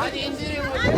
Hadi indirin hocam.